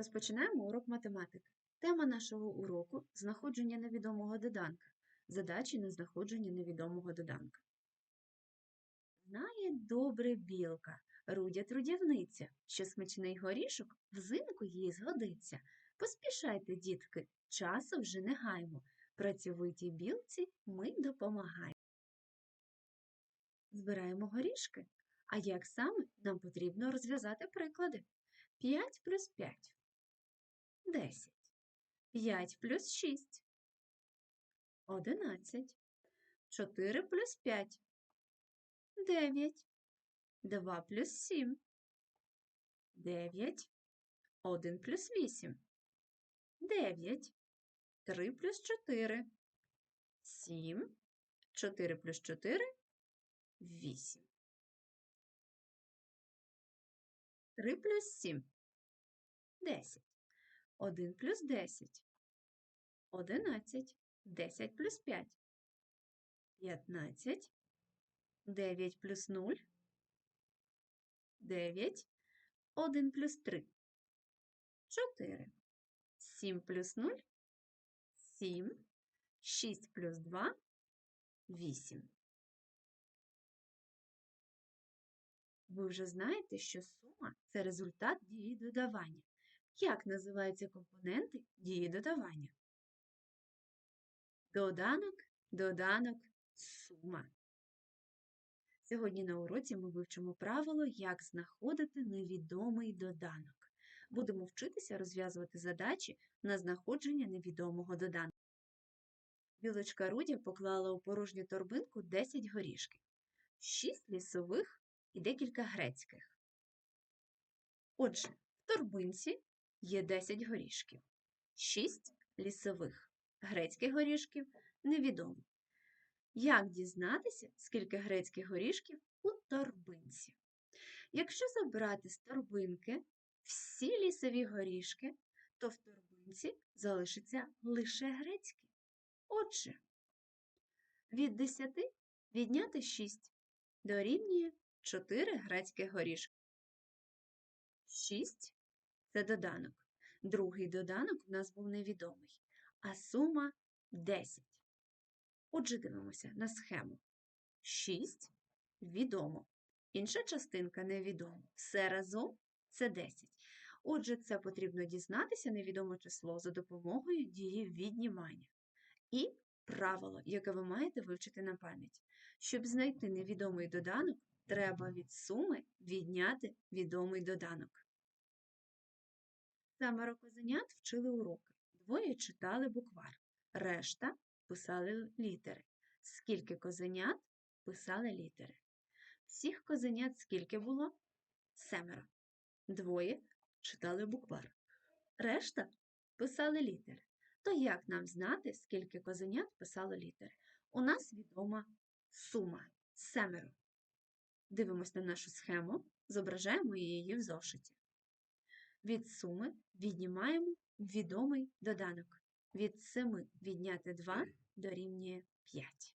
Розпочинаємо урок математики. Тема нашого уроку знаходження невідомого доданка. Задачі на знаходження невідомого доданка. Знає добре білка, рудя трудівниця, що смачний горішок взимку їй згодиться. Поспішайте, дітки, часу вже не гаймо. Працьовитій білці ми допомагаємо. Збираємо горішки. А як саме нам потрібно розв'язати приклади? 5 плюс 5 – 10. 5 плюс 6 – 11. 4 плюс 5 – 9. 2 плюс 7 – 9. 1 плюс 8 – 9. 3 плюс 4 – 7. 4 плюс 4 – 8. 3 плюс 7 – 10. 1 плюс 10 – 11. 10 плюс 5 – 15. 9 плюс 0 – 9. 1 плюс 3 – 4. 7 плюс 0 – 7. 6 плюс 2 – 8. Ви вже знаєте, що сума – це результат дії додавання. Як називаються компоненти дії додавання? Доданок, доданок, сума. Сьогодні на уроці ми вивчимо правило, як знаходити невідомий доданок. Будемо вчитися розв'язувати задачі на знаходження невідомого доданка. Білочка Рудя поклала у порожню торбинку 10 горішків, 6 лісових і декілька грецьких. Отже, в торбинці є 10 горішків, 6 лісових, грецьких горішків невідомо. Як дізнатися, скільки грецьких горішків у торбинці? Якщо забрати з торбинки всі лісові горішки, то в торбинці залишиться лише грецькі. Отже, від 10 відняти 6 дорівнює 4 грецьких горішки. 6 – це доданок. Другий доданок в нас був невідомий, а сума 10. Отже, дивимося на схему. 6 відомо. Інша частинка невідома. Все разом це 10. Отже, це потрібно дізнатися невідоме число за допомогою дії віднімання. І правило, яке ви маєте вивчити на пам'ять. Щоб знайти невідомий доданок, треба від суми відняти відомий доданок. Семеро козенят вчили уроки. Двоє читали буквар, решта писали літери. Скільки козенят писали літери? Всіх козенят скільки було? Семеро. Двоє читали буквар. Решта писали літери. То як нам знати, скільки козенят писало літери? У нас відома сума семеро. Дивимось на нашу схему, зображаємо її в зошиті. Від суми віднімаємо відомий доданок. Від 7 відняти 2 дорівнює 5.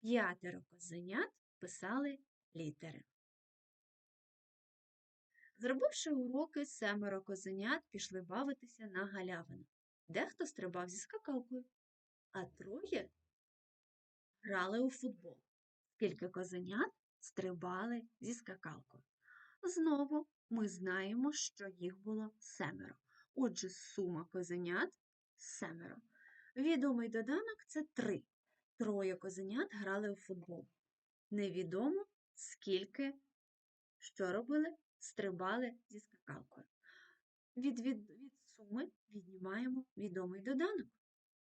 П'ятеро козенят писали літери. Зробивши уроки, семеро козенят пішли бавитися на галявину. Дехто стрибав зі скакалкою, а троє грали у футбол. Скільки козенят стрибали зі скакалкою. Знову ми знаємо, що їх було семеро. Отже, сума козенят семеро. Відомий доданок це три. Троє козенят грали у футбол. Невідомо, скільки що робили, стрибали зі скакалкою. Від, від, від суми віднімаємо відомий доданок.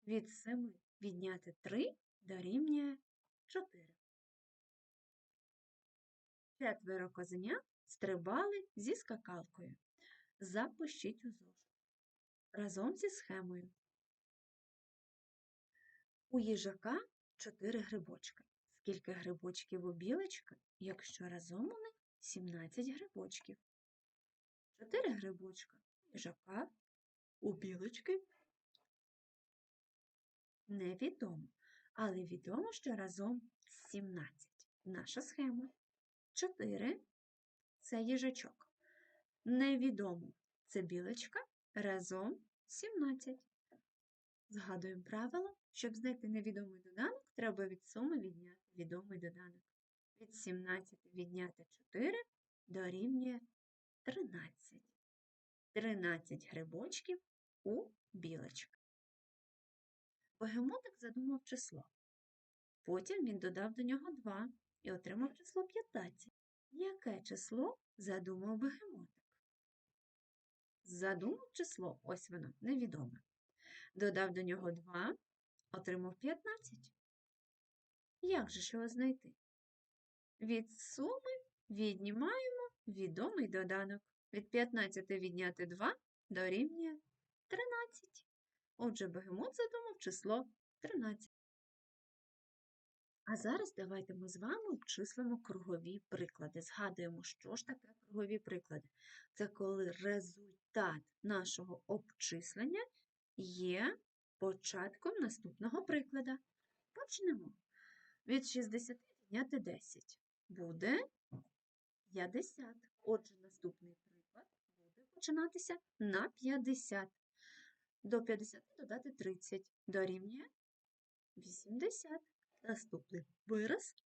Від семи відняти 3 дорівнює 4. Четверо козенят стрибали зі скакалкою. Запишіть у зошит. Разом зі схемою. У їжака 4 грибочки. Скільки грибочків у білочки, якщо разом у них 17 грибочків? 4 грибочка у їжака, у білочки невідомо, але відомо, що разом 17. Наша схема. 4 це їжачок. Невідомо це білочка, разом 17. Згадуємо правило, щоб знайти невідомий доданок, треба від суми відняти відомий доданок. Від 17 відняти 4 дорівнює 13. 13 грибочків у білочки. Бегемотик задумав число. Потім він додав до нього 2 і отримав число 15. Яке число задумав бегемотик? Задумав число, ось воно, невідоме. Додав до нього 2, отримав 15. Як же ж його знайти? Від суми віднімаємо відомий доданок. Від 15 відняти 2 дорівнює 13. Отже, бегемот задумав число 13. А зараз давайте ми з вами обчислимо кругові приклади. Згадуємо, що ж таке кругові приклади. Це коли результат нашого обчислення є початком наступного прикладу. Почнемо. Від 60 відняти 10 буде 50. Отже, наступний приклад буде починатися на 50. До 50 додати 30 дорівнює 80. Наступний вираз.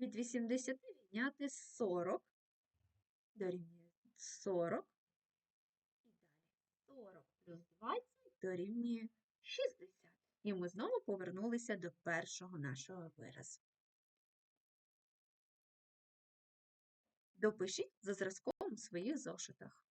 Від 80 відняти 40 дорівнює 40. І далі 40 плюс 20 дорівнює 60. І ми знову повернулися до першого нашого виразу. Допишіть за зразком у своїх зошитах.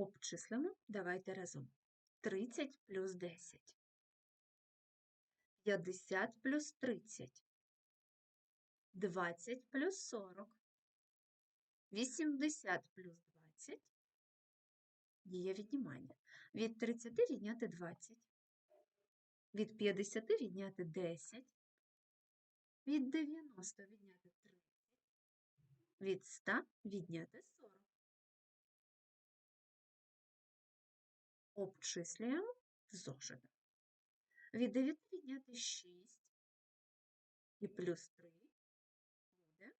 Обчислимо, давайте разом. 30 плюс 10. 50 плюс 30. 20 плюс 40. 80 плюс 20. Діє віднімання. Від 30 відняти 20. Від 50 відняти 10. Від 90 відняти 30. Від 100 відняти 40. Обчислюємо в. Від 9 відняти 6 і плюс 3 буде.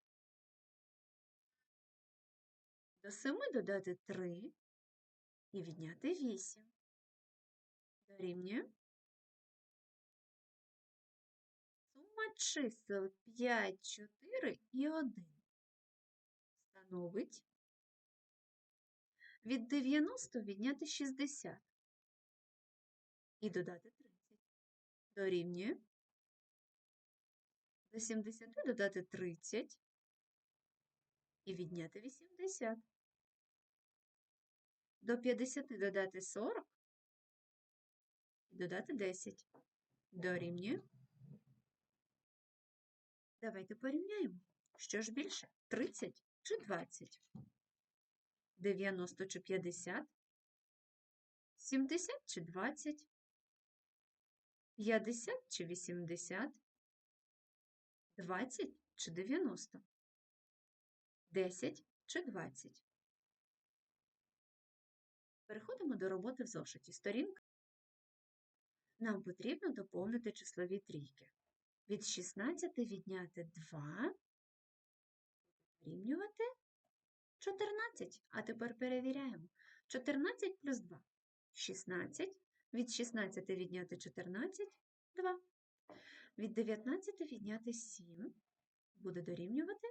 До 7 додати 3 і відняти 8. Дорівнює. Сума чисел 5, 4 і 1 становить від 90 відняти 60 і додати 30. Дорівнює. До 70 додати 30 і відняти 80. До 50 додати 40 і додати 10. Дорівнює. Давайте порівняємо. Що ж більше? 30 чи 20? 90 чи 50? 70 чи 20? 50 чи 80? 20 чи 90? 10 чи 20? Переходимо до роботи в зошиті. Сторінка. Нам потрібно доповнити числові трійки. Від 16 відняти 2, порівнювати 14. А тепер перевіряємо. 14 плюс 2 16. Від 16 відняти 14 2. Від 19 відняти 7 буде дорівнювати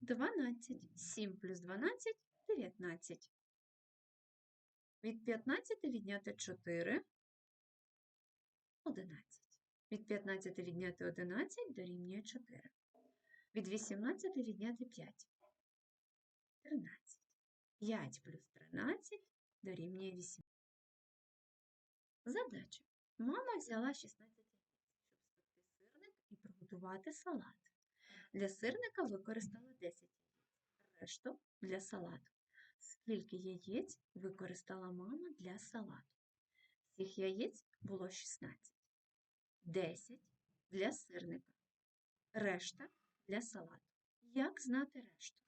12. 7 плюс 12 19. Від 15 відняти 4 11. Від 15 відняти 11 дорівнює 4. Від 18 відняти 5 13. 5 плюс 13 дорівнює 8. Задача. Мама взяла 16 яєць, щоб спекти сирник і приготувати салат. Для сирника використала 10 яєць, решту для салату. Скільки яєць використала мама для салату? Цих яєць було 16. 10 для сирника. Решта для салату. Як знати решту?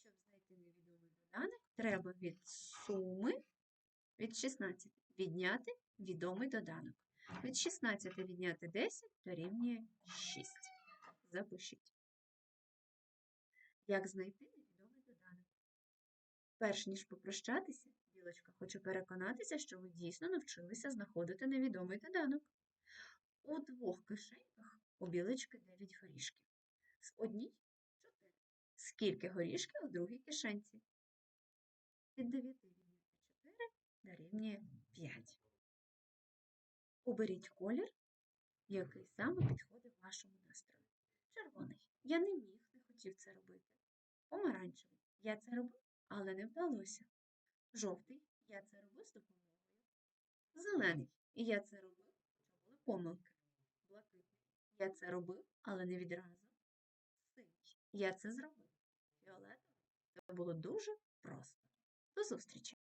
Щоб знайти невідомий доданок, треба від суми Від 16 відняти відомий доданок. Від 16 відняти 10 дорівнює 6. Запишіть. Як знайти невідомий доданок? Перш ніж попрощатися, Білочка хоче переконатися, що ви дійсно навчилися знаходити невідомий доданок. У двох кишеньках у білочки 9 горішків. З одній 4. Скільки горішків у другій кишенці? Від 9 відняти 4 дорівнює 5. Оберіть колір, який саме підходить вашому настрою. Червоний. Я не міг, не хотів це робити. Помаранчевий. Я це робив, але не вдалося. Жовтий. Я це робив з допомогою. Зелений. Я це робив, що були помилки. Блакитний. Я це робив, але не відразу. Синій. Я це зробив. Фіолетовий. Це було дуже просто. До зустрічі!